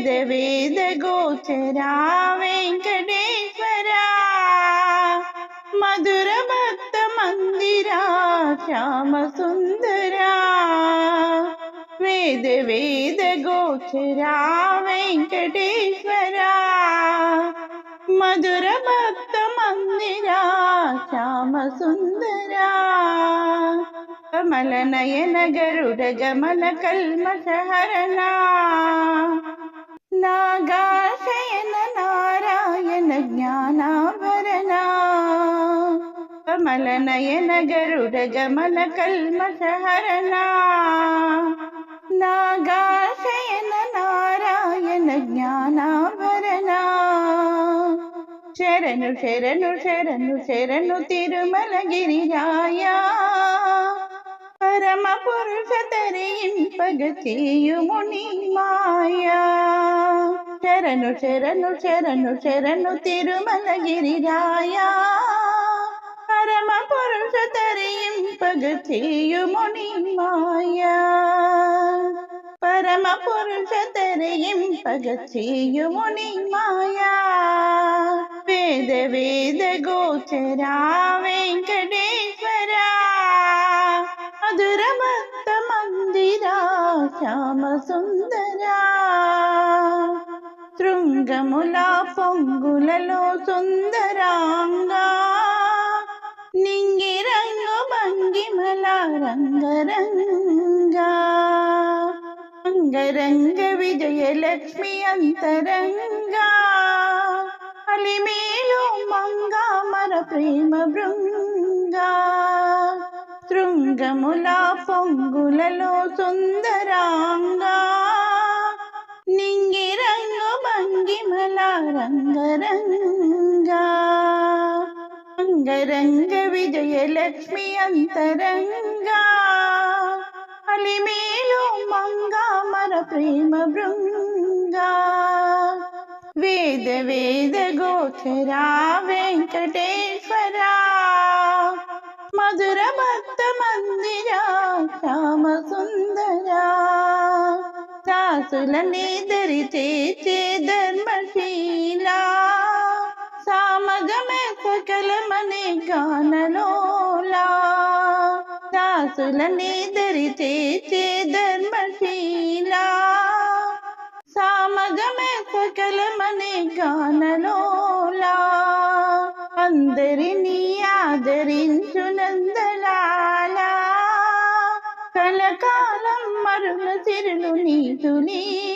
వేద వేద గోచరా వెంకటేశ్వరా మధుర భక్త మందిరా శ్యామ సుందరా వేద వేద గోచరా వెంకటేశ్వరా మధుర భక్త మందిరా శ్యామ సుందరా కమల నయన గరుడ గమన కల్మషహరణ నాగాశయన నారాయణ జ్ఞానాభరణ కమల నయన గరుడ గమన కల్మషహరణ నాగాశయన నారాయణ జ్ఞానాభరణ శరణు శరణు శరణు శరణు తిరుమల గిరిరాయా పరమ పురుష తరింపగ చేయుముని మాయా. శరణు శరణు శరణు శరణు తిరుమల గిరిరాయా పరమ పురుష తరింపగ చేయుముని మాయా. పరమ పురుష తరింపగ చేయుముని మాయా. వేద వేద గోచరా వెంకటే శ్యామ సుందరా శృంగములా పొంగులలో సుందరాంగా. నింగి రంగు భంగిమల రంగరంగా. అంగరంగ విజయలక్ష్మి అంతరంగా. అలిమేలు మంగా మన ప్రేమ బృంగ శృంగముల పొంగులలో సుందరాంగా. నింగి రంగు భంగిమల రంగరంగా. అంగరంగ విజయలక్ష్మి అంతరంగా. అలిమేలు మంగా మర ప్రేమ బృంగా వేద వేద గోచరా వెంకటేశ్వరా. మందిరా శ్యామ సుందరా సాసులని ధరితే చే ధర్మశీలా. సామగమే సకలమని గానలోలా. సాసులని ధరితే చే ధర్మశీలా. సామగమే సకలమని గానలో కలకాలం మరుల సిరులు నీతులీ.